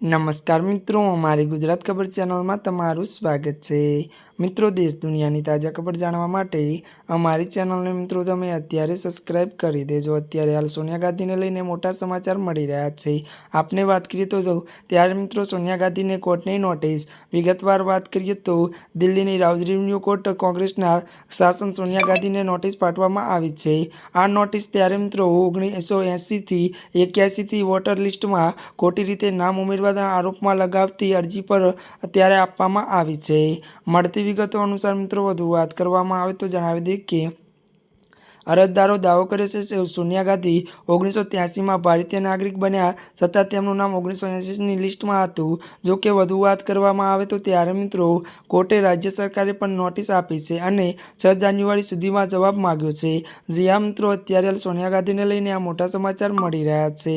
નમસ્કાર મિત્રો અમારી ગુજરાત ખબર ચેનલમાં તમારું સ્વાગત છે. મિત્રો, દેશ દુનિયાની તાજા ખબર જાણવા માટે અમારી ચેનલને મિત્રો તમે અત્યારે સબસ્ક્રાઇબ કરી દેજો. અત્યારે હાલ સોનિયા ગાંધીને લઈને મોટા સમાચાર મળી રહ્યા છે. આપને વાત કરીએ તો ત્યારે મિત્રો સોનિયા ગાંધીને કોર્ટની નોટિસ. વિગતવાર વાત કરીએ તો દિલ્હીની રાઉઝ રેવન્યુ કોર્ટ કોંગ્રેસના શાસન સોનિયા ગાંધીને નોટિસ પાઠવવામાં આવી છે. આ નોટિસ ત્યારે મિત્રો ઓગણીસો એંસીથી એક્યાસીથી વોટર લિસ્ટમાં ખોટી રીતે નામ ઉમેરવાના આરોપમાં લગાવતી અરજી પર અત્યારે આપવામાં આવી છે. મળતી વિગતો અનુસાર મિત્રો વધુ વાત કરવામાં આવે તો જણાવી દઈએ કે અરજદારો દાવો કરે છે સોનિયા ગાંધી ઓગણીસો ત્યાસીમાં ભારતીય નાગરિક બન્યા છતાં તેમનું નામ ઓગણીસો એંસીની લિસ્ટમાં હતું. જો કે વધુ વાત કરવામાં આવે તો ત્યારે મિત્રો કોર્ટે રાજ્ય સરકારે પણ નોટિસ આપી છે અને છ જાન્યુઆરી સુધીમાં જવાબ માગ્યો છે. જ્યાં મિત્રો, અત્યારે સોનિયા ગાંધીને લઈને આ મોટા સમાચાર મળી રહ્યા છે.